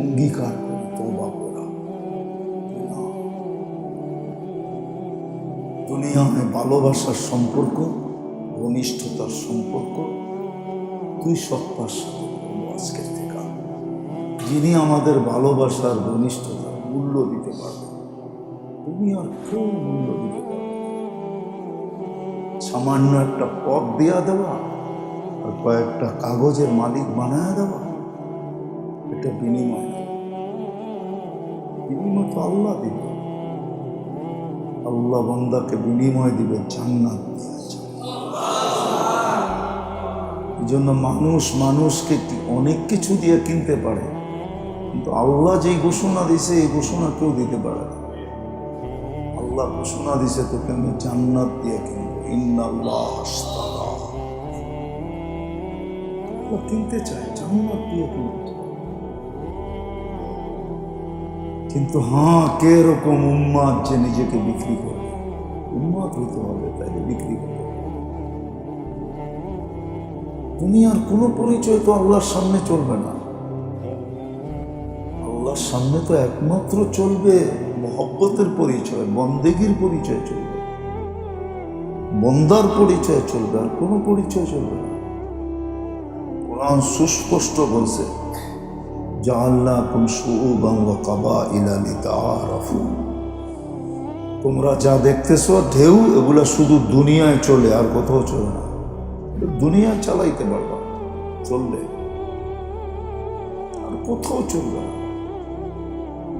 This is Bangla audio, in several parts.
অঙ্গীকার করি তৌবা করা। দুনিয়ায় ভালোবাসার সম্পর্ক, ঘনিষ্ঠতার সম্পর্ক, তুই সত্তার আজকের থেকে যিনি আমাদের ভালোবাসার ঘনিষ্ঠতার মূল্য দিতে পারবে তুমি আর কেউ মূল্য দিতে সামান্য একটা পথ দেয়া দেওয়া, আর কয়েকটা কাগজের মালিক বানায় দেওয়া এটা বিনিময়। বিনিময় তো আল্লাহ দিবে। আল্লাহ বন্দাকে বিনিময় দিবে জান্নাত। এই জন্য মানুষ মানুষকে অনেক কিছু দিয়ে কিনতে পারে? কিন্তু আল্লাহ যেই ঘোষণা দিছে এই ঘোষণা কেউ দিতে পারে আল্লাহ ঘোষণা দিছে তোকে আমি জান্নাত দিয়ে কিনবো। কিনতে চায়, জান্নাত দিয়ে কিনতে কিন্তু হ্যাঁ কে এরকম উম্মাদ যে নিজেকে বিক্রি করবে। উম্মাদ হইতে হবে, তাইলে বিক্রি করবে। দুনিয়ার কোনো পরিচয় তো আল্লাহর সামনে চলবে না। আল্লাহর সামনে তো একমাত্র চলবে মহব্বতের পরিচয়, বন্দেগীর পরিচয় চলবে। বন্দার পরিচয় চলবে, আর কোনো পরিচয় চলবে না। কোরআন সুস্পষ্ট বলছে জাআল্লাকুম শুউবান ওয়া কাবাইলা লিতাআরাফু। তোমরা যা দেখতেছো, ঢেউ, এগুলা শুধু দুনিয়ায় চলে, আর কোথাও চলে না। দুনিয়া চালাইতে পারবা, চললে। আর কোথাও চলবে না।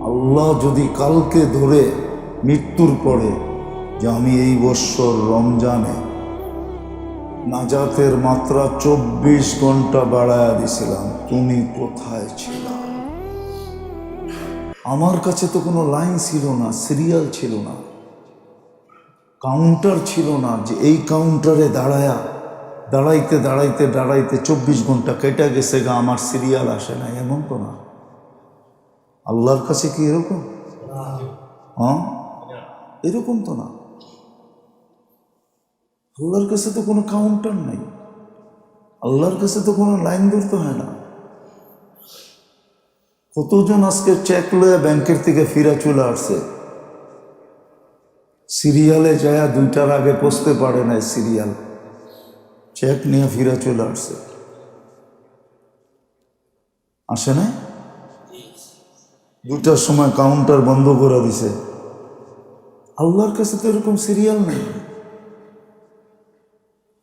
আল্লাহ যদি কালকে ধরে মৃত্যুর পরে যে আমি এই বৎসর রমজানে নাজাতের মাত্রা চব্বিশ ঘণ্টা বাড়ায়া দিছিলাম। তুমি কোথায় ছিল? আমার কাছে তো কোনো লাইন ছিল না, সিরিয়াল ছিল না। কাউন্টার ছিল না যে এই কাউন্টারে দাঁড়ায়া, দাঁড়াইতে দাঁড়াইতে দাঁড়াইতে চব্বিশ ঘণ্টা কেটে গেছে গা, আমার সিরিয়াল আসে না এমন তো না। আল্লাহর কাছে কি এরকম? হ্যাঁ? এরকম তো না। আল্লাহর কাছে তো কোনো কাউন্টার নাই। আল্লাহর কাছে তো কোনো লাইন ধরতে হয় না। কতজন আজকে চেক লয়ে ব্যাংকের থেকে ফিরা চলে আসছে? সিরিয়ালে যায়, দুইটার আগে পৌঁছতে পারে না সিরিয়াল। চেক নিয়ে ফিরা চলে আসছে। আসে না দুইটার সময় কাউন্টার বন্ধ করে দিছে। আল্লাহর কাছে তো এরকম সিরিয়াল নেই।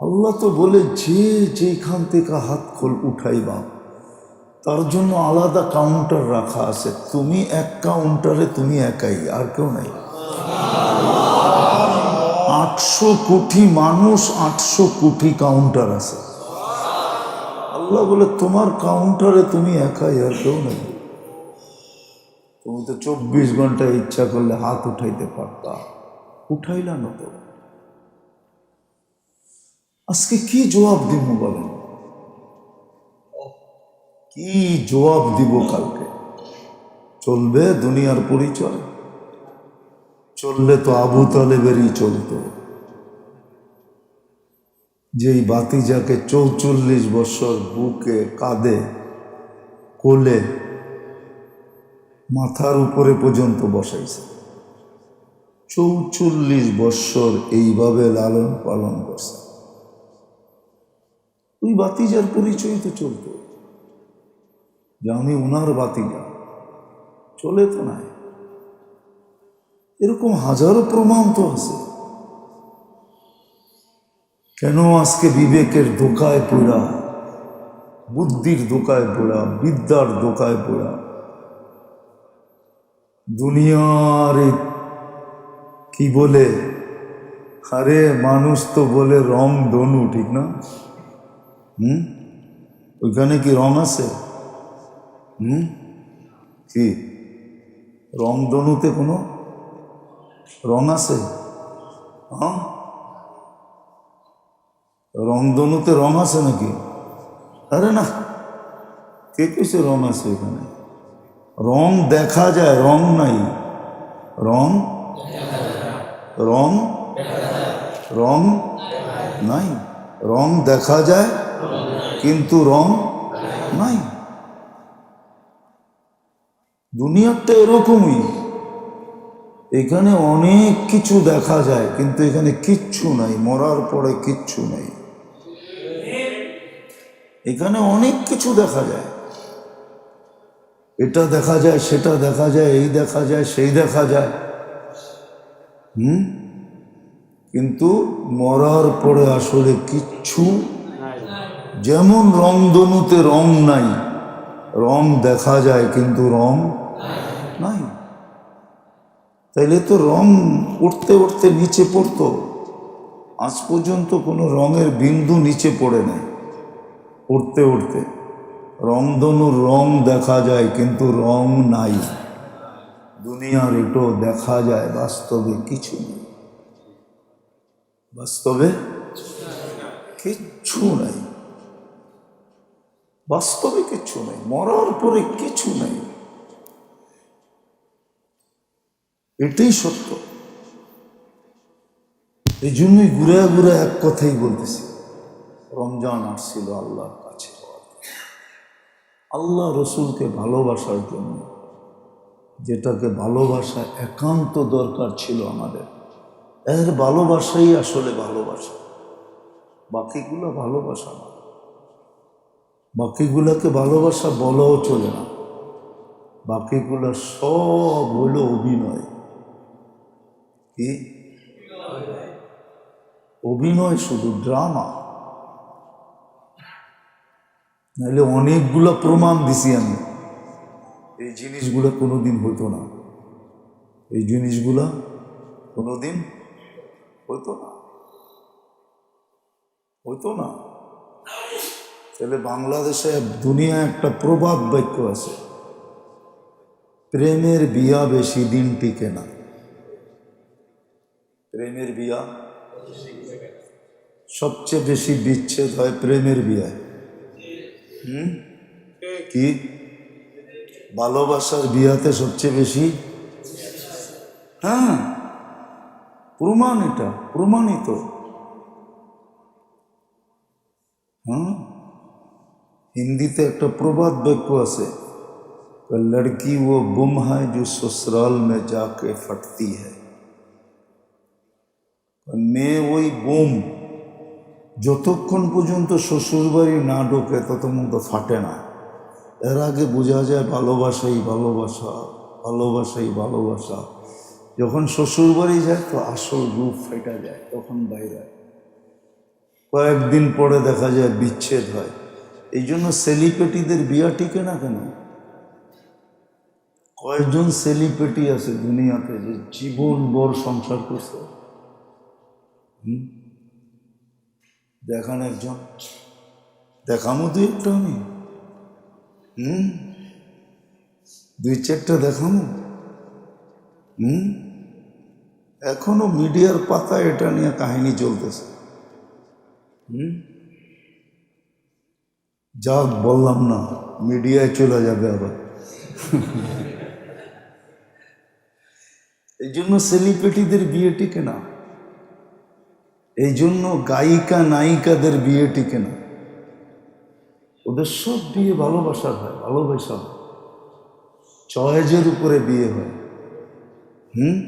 আল্লাহ তো বলে, যে যেখান থেকে হাত খোল উঠাইবা, তার জন্য আলাদা কাউন্টার রাখা আছে। তুমি এক কাউন্টারে তুমি একাই, আর কেউ নাই। আটশো কোটি মানুষ, আটশো কোটি কাউন্টার আছে। আল্লাহ বলে, তোমার কাউন্টারে তুমি একাই, আর কেউ নেই। তুমি তো চব্বিশ ঘণ্টা ইচ্ছা করলে হাত উঠাইতে পারতা। উঠাইলা না তো? আজকে কি জবাব দিব বলেন? কি জবাব দিব কালকে? চলবে দুনিয়ার পরিচয়? চললে তো আবু তালেবেরই চলতো। যেই বাতিজাকে চৌচল্লিশ বছর বুকে, কাঁধে, কোলে, মাথার উপরে পর্যন্ত বসাইছে। চৌচল্লিশ বৎসর এইভাবে লালন পালন করছে। ওই বাতিজার পরিচয় তো চলতো। যে আমি ওনার বাতিজা। চলে তো নাই। এরকম হাজারো প্রমাণ তো আছে। কেন আজকে বিবেকের দোকায় পড়া, বুদ্ধির দোকায় পড়া, বিদ্যার দোকায় পড়া, দুনিয়ার কি বলে? আরে মানুষ তো বলে রং ধনু, ঠিক না? হুম? ওইখানে কি রং আছে? হুম? কি? রং ধনুতে কোনো রং আছে? হ্যাঁ? রংধনুতে রং আছে নাকি? আরে না। কে কইছে রং আছে এখানে? রং দেখা যায়, রং নাই। রং? রং? রং? নাই। রং দেখা যায় কিন্তু রং নাই। দুনিয়াটা এরকমই। এখানে অনেক কিছু দেখা যায়, কিন্তু এখানে কিচ্ছু নাই, মরার পরে কিচ্ছু নাই। এখানে অনেক কিছু দেখা যায়। এটা দেখা যায়, সেটা দেখা যায়, এই দেখা যায়, সেই দেখা যায়। হুম? কিন্তু মরার পরে আসলে কিচ্ছু যেমন রং রংধনুতে রং নাই, রং দেখা যায় কিন্তু রং নাই। তাইলে তো রং উঠতে উঠতে নিচে পড়তো, আজ পর্যন্ত কোনো রঙের বিন্দু নিচে পড়ে নাই, উঠতে উঠতে। রংধনুর রং দেখা যায় কিন্তু রং নাই। দুনিয়ার এটো দেখা যায় বাস্তবে কিছু নেই। বাস্তবে কিচ্ছু নাই। বাস্তবে কিছু নেই, মরার পরে কিছু নেই। এটাই সত্য। এই জন্যই ঘুরে ঘুরে এক কথাই বলতেছি, রমজান আসছিল আল্লাহর কাছে। আল্লাহ রসুলকে ভালোবাসার জন্য, যেটাকে ভালোবাসা একান্ত দরকার ছিল আমাদের, এর ভালোবাসাই আসলে ভালোবাসা, বাকিগুলো ভালোবাসা না। বাকিগুলোকে ভালোবাসা বলাও চলে না। বাকিগুলো সব হলো অভিনয়। কি? অভিনয় শুধু ড্রামা নাহলে অনেকগুলো প্রমাণ দিছি আমি। এই জিনিসগুলো কোনোদিন হতো না। এই জিনিসগুলা কোনোদিন হতো না। হতো না। তাহলে বাংলাদেশে দুনিয়া একটা প্রবাদ বাক্য আছে। প্রেমের বিয়া বেশি দিন টিকে না। প্রেমের বিয়া? সবচেয়ে বেশি বিচ্ছেদ হয় প্রেমের বিয়ায়। হুম? কি? ভালোবাসার বিয়াতে সবচেয়ে বেশি? হ্যাঁ। প্রমাণ এটা, প্রমাণিত। হ্যাঁ? হিন্দিতে একটা প্রবাদ বাক্য আছে लड़की वो गुम है जो ससुराल में जाके फटती है মেয়ে ওই বোম যতক্ষণ পর্যন্ত শ্বশুরবাড়ি না ঢোকে ততক্ষণ তো ফাটে না এর আগে বোঝা যায় ভালোবাসাই ভালোবাসা ভালোবাসাই ভালোবাসা যখন শ্বশুরবাড়ি যায় তো আসল রূপ ফেটা যায় তখন বাইরে কয়েকদিন পরে দেখা যায় বিচ্ছেদ হয় এই জন্য সেলিপেটিদের বিয়া টিকে না কেন? কয়েকজন সেলিপেটি আছে দুনিয়াতে যে জীবন ভর সংসার করছে? দেখান একজন। দেখামো দুই একটা আমি। হুম? দুই চারটা দেখামো। হুম? এখনও মিডিয়ার পাতা এটা নিয়ে কাহিনী চলতেছে। হুম? যাক বললাম না, মিডিয়ায় চলে যাবে আবার। এই জন্য সেলিব্রিটিদের বিয়ে টিকে না। এই জন্য গায়িকা, নায়িকাদের বিয়ে টিকে না। ওদের সব বিয়ে ভালোবাসার হয়, ভালোবাসা হয়। চয়েজের উপরে বিয়ে হয়। হুম?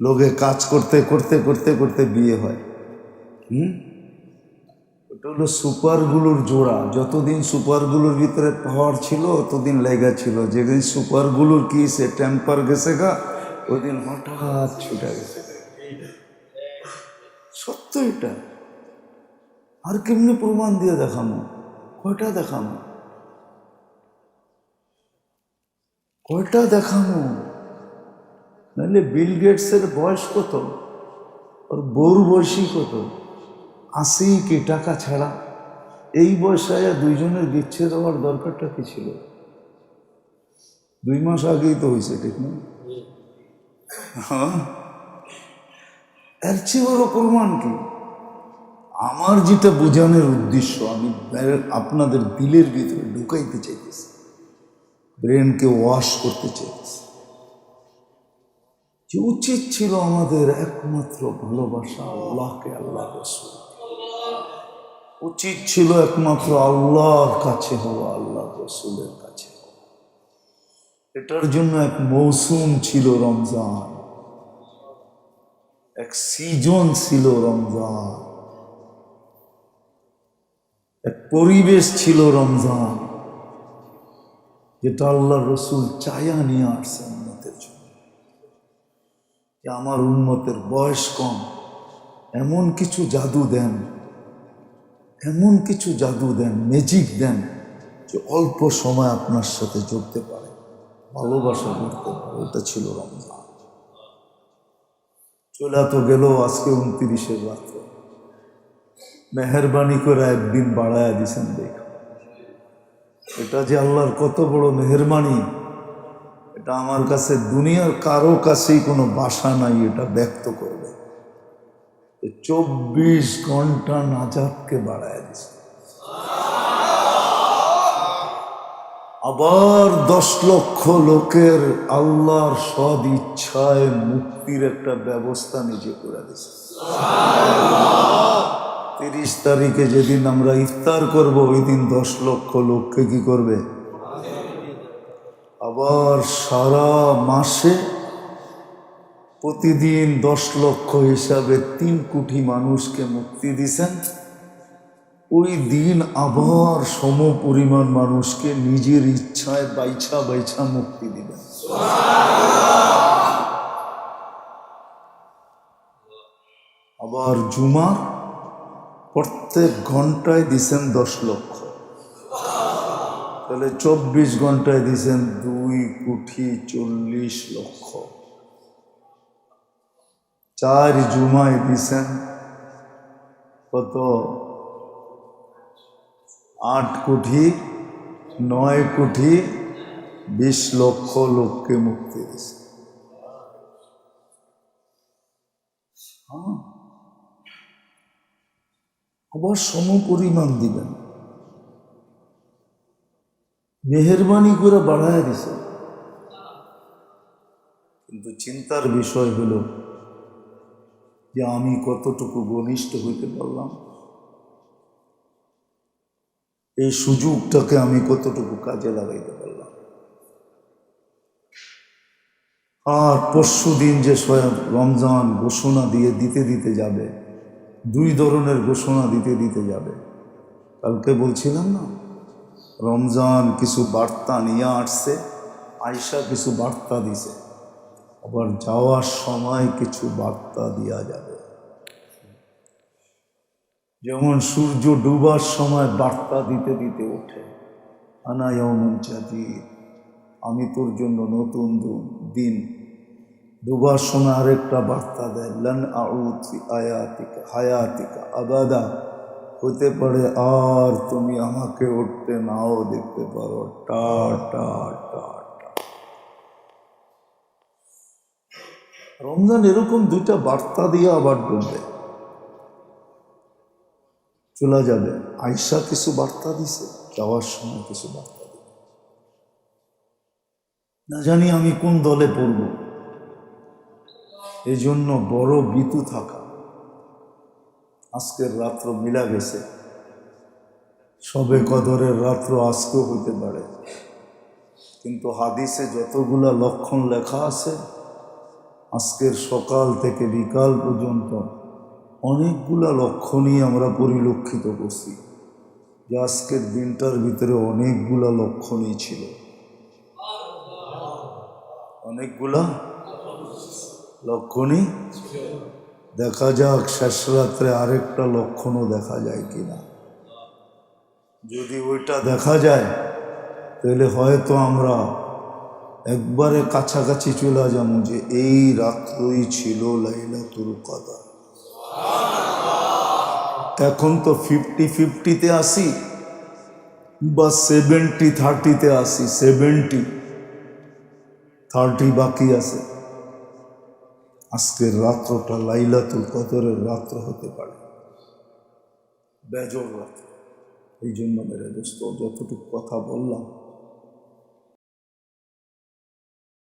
লোকে কাজ করতে করতে করতে করতে বিয়ে হয়। হুম? ওটা হলো সুপারগুলোর জোড়া। যতদিন সুপারগুলোর ভিতরে পাওয়ার ছিল, ততদিন লেগা ছিল। যেদিন সুপারগুলোর কি, সে টেম্পার গেছে গা ওই দিন হঠাৎ ছুটে গেছে। সত্য এটা। আর কেমনি প্রমাণ দিয়ে দেখানো কয়টা দেখানো কয়টা দেখানো নাহলে বিল গেটসের বয়স কত? ওর বউর বয়সী কত? আশি কি টাকা ছাড়া এই বয়সে দুইজনের বিচ্ছেদ হওয়ার দরকারটা কি ছিল? দুই মাস আগেই তো হয়েছে, ঠিক না? হ্যাঁ? এর চেয়ে বড় প্রমাণ কি? আমার যেটা বোঝানোর উদ্দেশ্য, আমি আপনাদের দিলের ভিতরে ঢুকাইতে চাইতেছি। ব্রেনকে ওয়াশ করতে চাইতেছি। যে উচিত ছিল আমাদের একমাত্র ভালোবাসা, আল্লাহকে আল্লাহ রসুল। উচিত ছিল একমাত্র আল্লাহর কাছে হওয়া, আল্লাহ রসুলের কাছে এটার জন্য এক মৌসুম ছিল রমজান। এক সিজন ছিল রমজান। এক পরিবেশ ছিল রমজান, যেটা আল্লাহ রসুল চায়া নিয়ে আসছে উন্মতের জন্য। যে আমার উন্মতের বয়স কম, এমন কিছু জাদু দেন এমন কিছু জাদু দেন ম্যাজিক দেন, যে অল্প সময় আপনার সাথে জড়তে পারে। ভালোবাসা করতে পারে ওটা ছিল রমজান। চলে তো গেল আজকে উনত্রিশের রাত্র মেহরবানি করে একদিন বাড়ায় দিছেন দেখ এটা যে আল্লাহর কত বড় মেহরবানি, এটা আমার কাছে দুনিয়ার কারও কাছেই কোনো বাসা নাই, এটা ব্যক্ত করবে চব্বিশ ঘণ্টা নাজাতকে বাড়ায় দিছে। আবার দশ লক্ষ লোকের আল্লাহর সদ ইচ্ছায় মুক্তির একটা ব্যবস্থা নিজে করে দিছে। তিরিশ তারিখে যেদিন আমরা ইফতার করব ওই দিন দশ লক্ষ লোককে কি করবে? আবার সারা মাসে প্রতিদিন দশ লক্ষ হিসাবে তিন কোটি মানুষকে মুক্তি দিছেন। ওই দিন আবার সম পরিমাণ মানুষকে নিজের ইচ্ছায় বাইছা বাইছা মুক্তি দিবেন। আবার জুমার প্রত্যেক ঘন্টায় দিছেন দশ লক্ষ। তাহলে চব্বিশ ঘন্টায় দিছেন দুই কোটি চল্লিশ লক্ষ। চার জুমায় দিছেন। কত? আট কোটি, নয় কোটি, বিশ লক্ষ লোককে মুক্তি দিছে। হ্যাঁ। আবার সম পরিমাণ দিবেন। মেহরবানি করে বাড়ায় দিছে। কিন্তু চিন্তার বিষয় হলো যে আমি কতটুকু ঘনিষ্ঠ হইতে পারলাম? এই সুযোগটাকে আমি কতটুকু কাজে লাগাইতে পারলাম? আর পরশু দিন যে স্বয়ং রমজান ঘোষণা দিয়ে দিতে দিতে যাবে, দুই ধরনের ঘোষণা দিতে দিতে যাবে। কালকে বলছিলাম না, রমজান কিছু বার্তা নিয়ে আসছে আয়সা কিছু বার্তা দিছে। আবার যাওয়ার সময় কিছু বার্তা দেওয়া যাবে। যেমন সূর্য ডুবার সময় বার্তা দিতে দিতে ওঠে আনায়মন জাদিদ, আমি তোর জন্য নতুন দিন। ডুবার সময় আরেকটা বার্তা দেয়, লন আয়াতিকা, হায়াতিকা আবাদা। হতে পারে, আর তুমি আমাকে উঠতে নাও, দেখতে পারো। টা টা টা। রমজান এরকম দুইটা বার্তা দিয়ে আবার ডুববে চলে যাবে। আয়সা কিছু বার্তা দিছে, যাওয়ার সময় কিছু বার্তা দিবে। না জানি আমি কোন দলে পড়ব। এই জন্য বড় বিতু থাকা। আজকের রাত্র মিলা গেছে। সবে কদরের রাত্র আজকেও হইতে পারে। কিন্তু হাদিসে যতগুলা লক্ষণ লেখা আছে আজকের সকাল থেকে বিকাল পর্যন্ত অনেকগুলা লক্ষণই আমরা পরিলক্ষিত করছি। যে আজকের দিনটার ভিতরে অনেকগুলা লক্ষণই ছিল। অনেকগুলা লক্ষণই দেখা যাক, শেষ রাত্রে আরেকটা লক্ষণও দেখা যায় কিনা। যদি ওইটা দেখা যায়, তাহলে হয়তো আমরা একবারে কাছাকাছি চলে যাব যে এই রাত্রই ছিল লাইলাতুল কাদার। এখন তো ফিফটি ফিফটিতে আসি, বা সেভেন্টি থার্টিতে আসি সেভেন্টি থার্টি বাকি আছে। আজকের রাত্রটা লাইলাতুল কদরের রাত্র হতে পারে। বেজর রাত্র। এই জন্য মেরে দোস্ত, যতটুকু কথা বললাম